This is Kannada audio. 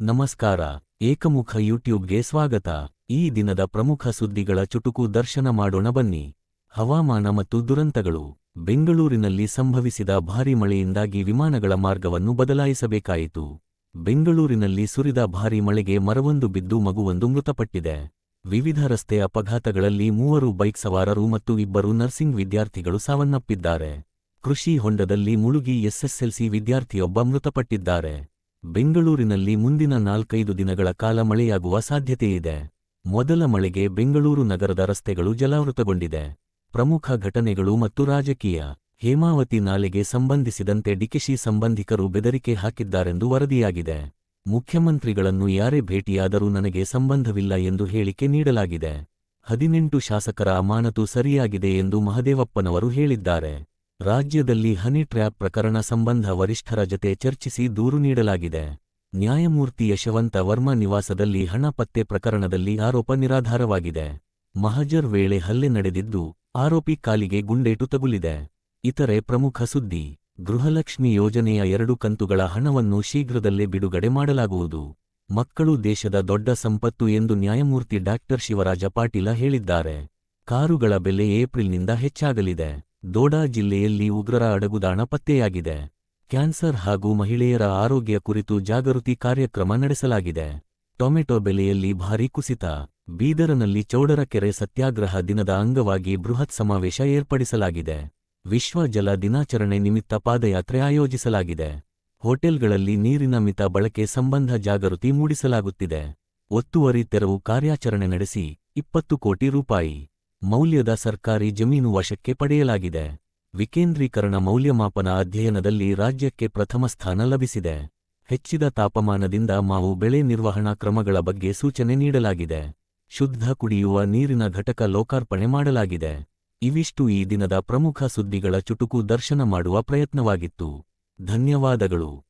ನಮಸ್ಕಾರ, ಏಕಮುಖ ಯೂಟ್ಯೂಬ್ಗೆ ಸ್ವಾಗತ. ಈ ದಿನದ ಪ್ರಮುಖ ಸುದ್ದಿಗಳ ಚುಟುಕು ದರ್ಶನ ಮಾಡೋಣ ಬನ್ನಿ. ಹವಾಮಾನ ಮತ್ತು ದುರಂತಗಳು. ಬೆಂಗಳೂರಿನಲ್ಲಿ ಸಂಭವಿಸಿದ ಭಾರೀ ಮಳೆಯಿಂದಾಗಿ ವಿಮಾನಗಳ ಮಾರ್ಗವನ್ನು ಬದಲಾಯಿಸಬೇಕಾಯಿತು. ಬೆಂಗಳೂರಿನಲ್ಲಿ ಸುರಿದ ಭಾರೀ ಮಳೆಗೆ ಮರವೊಂದು ಬಿದ್ದು ಮಗುವೊಂದು ಮೃತಪಟ್ಟಿದೆ. ವಿವಿಧ ರಸ್ತೆ ಅಪಘಾತಗಳಲ್ಲಿ ಮೂವರು ಬೈಕ್ ಸವಾರರು ಮತ್ತು ಇಬ್ಬರು ನರ್ಸಿಂಗ್ ವಿದ್ಯಾರ್ಥಿಗಳು ಸಾವನ್ನಪ್ಪಿದ್ದಾರೆ. ಕೃಷಿ ಹೊಂಡದಲ್ಲಿ ಮುಳುಗಿ ಎಸ್ಎಸ್ಎಲ್ಸಿ ವಿದ್ಯಾರ್ಥಿಯೊಬ್ಬ ಮೃತಪಟ್ಟಿದ್ದಾರೆ. ಬೆಂಗಳೂರಿನಲ್ಲಿ ಮುಂದಿನ ನಾಲ್ಕೈದು ದಿನಗಳ ಕಾಲ ಮಳೆಯಾಗುವ ಸಾಧ್ಯತೆಯಿದೆ. ಮೊದಲ ಮಳೆಗೆ ಬೆಂಗಳೂರು ನಗರದ ರಸ್ತೆಗಳು ಜಲಾವೃತಗೊಂಡಿದೆ. ಪ್ರಮುಖ ಘಟನೆಗಳು ಮತ್ತು ರಾಜಕೀಯ, ಹೇಮಾವತಿ ನಾಲೆಗೆ ಸಂಬಂಧಿಸಿದಂತೆ ಡಿಕೆಶಿ ಸಂಬಂಧಿಕರು ಬೆದರಿಕೆ ಹಾಕಿದ್ದಾರೆಂದು ವರದಿಯಾಗಿದೆ. ಮುಖ್ಯಮಂತ್ರಿಗಳನ್ನು ಯಾರೇ ಭೇಟಿಯಾದರೂ ನನಗೆ ಸಂಬಂಧವಿಲ್ಲ ಎಂದು ಹೇಳಿಕೆ ನೀಡಲಾಗಿದೆ. ಹದಿನೆಂಟು ಶಾಸಕರ ಅಮಾನತು ಸರಿಯಾಗಿದೆ ಎಂದು ಮಹದೇವಪ್ಪನವರು ಹೇಳಿದ್ದಾರೆ. ರಾಜ್ಯದಲ್ಲಿ ಹನಿ ಟ್ರ್ಯಾಪ್ ಪ್ರಕರಣ ಸಂಬಂಧ ವರಿಷ್ಠರ ಜತೆ ಚರ್ಚಿಸಿ ದೂರು ನೀಡಲಾಗಿದೆ. ನ್ಯಾಯಮೂರ್ತಿ ಯಶವಂತ ವರ್ಮಾ ನಿವಾಸದಲ್ಲಿ ಹಣ ಪತ್ತೆ ಪ್ರಕರಣದಲ್ಲಿ ಆರೋಪ ನಿರಾಧಾರವಾಗಿದೆ. ಮಹಜರ್ ವೇಳೆ ಹಲ್ಲೆ ನಡೆದಿದ್ದು, ಆರೋಪಿ ಕಾಲಿಗೆ ಗುಂಡೇಟು ತಗುಲಿದೆ. ಇತರೆ ಪ್ರಮುಖ ಸುದ್ದಿ, ಗೃಹಲಕ್ಷ್ಮಿ ಯೋಜನೆಯ ಎರಡು ಕಂತುಗಳ ಹಣವನ್ನು ಶೀಘ್ರದಲ್ಲೇ ಬಿಡುಗಡೆ ಮಾಡಲಾಗುವುದು. ಮಕ್ಕಳು ದೇಶದ ದೊಡ್ಡ ಸಂಪತ್ತು ಎಂದು ನ್ಯಾಯಮೂರ್ತಿ ಡಾಕ್ಟರ್ ಶಿವರಾಜ ಪಾಟೀಲ ಹೇಳಿದ್ದಾರೆ. ಕಾರುಗಳ ಬೆಲೆ ಏಪ್ರಿಲ್ನಿಂದ ಹೆಚ್ಚಾಗಲಿದೆ. ದೋಡಾ ಜಿಲ್ಲೆಯಲ್ಲಿ ಉಗ್ರರ ಅಡಗುದಾಣ ಪತ್ತೆಯಾಗಿದೆ. ಕ್ಯಾನ್ಸರ್ ಹಾಗೂ ಮಹಿಳೆಯರ ಆರೋಗ್ಯ ಕುರಿತು ಜಾಗೃತಿ ಕಾರ್ಯಕ್ರಮ ನಡೆಸಲಾಗಿದೆ. ಟೊಮೆಟೊ ಬೆಲೆಯಲ್ಲಿ ಭಾರೀ ಕುಸಿತ, ಬೀದರನಲ್ಲಿ ಚೌಡರಕೆರೆ ಸತ್ಯಾಗ್ರಹ ದಿನದ ಅಂಗವಾಗಿ ಬೃಹತ್ ಸಮಾವೇಶ ಏರ್ಪಡಿಸಲಾಗಿದೆ. ವಿಶ್ವ ಜಲ ದಿನಾಚರಣೆ ನಿಮಿತ್ತ ಪಾದಯಾತ್ರೆ ಆಯೋಜಿಸಲಾಗಿದೆ. ಹೋಟೆಲ್ಗಳಲ್ಲಿ ನೀರಿನ ಮಿತ ಬಳಕೆ ಸಂಬಂಧ ಜಾಗೃತಿ ಮೂಡಿಸಲಾಗುತ್ತಿದೆ. ಒತ್ತುವರಿ ತೆರವು ಕಾರ್ಯಾಚರಣೆ ನಡೆಸಿ ಇಪ್ಪತ್ತು ಕೋಟಿ ರೂಪಾಯಿ. ಮೌಲ್ಯದ ಸರ್ಕಾರಿ ಜಮೀನು ವಶಕ್ಕೆ ಪಡೆಯಲಾಗಿದೆ. ವಿಕೇಂದ್ರೀಕರಣ ಮೌಲ್ಯಮಾಪನ ಅಧ್ಯಯನದಲ್ಲಿ ರಾಜ್ಯಕ್ಕೆ ಪ್ರಥಮ ಸ್ಥಾನ ಲಭಿಸಿದೆ. ಹೆಚ್ಚಿದ ತಾಪಮಾನದಿಂದ ಮಾವು ಬೆಳೆ ನಿರ್ವಹಣಾ ಕ್ರಮಗಳ ಬಗ್ಗೆ ಸೂಚನೆ ನೀಡಲಾಗಿದೆ. ಶುದ್ಧ ಕುಡಿಯುವ ನೀರಿನ ಘಟಕ ಲೋಕಾರ್ಪಣೆ ಮಾಡಲಾಗಿದೆ. ಇವಿಷ್ಟು ಈ ದಿನದ ಪ್ರಮುಖ ಸುದ್ದಿಗಳ ಚುಟುಕು ದರ್ಶನ ಮಾಡುವ ಪ್ರಯತ್ನವಾಗಿತ್ತು. ಧನ್ಯವಾದಗಳು.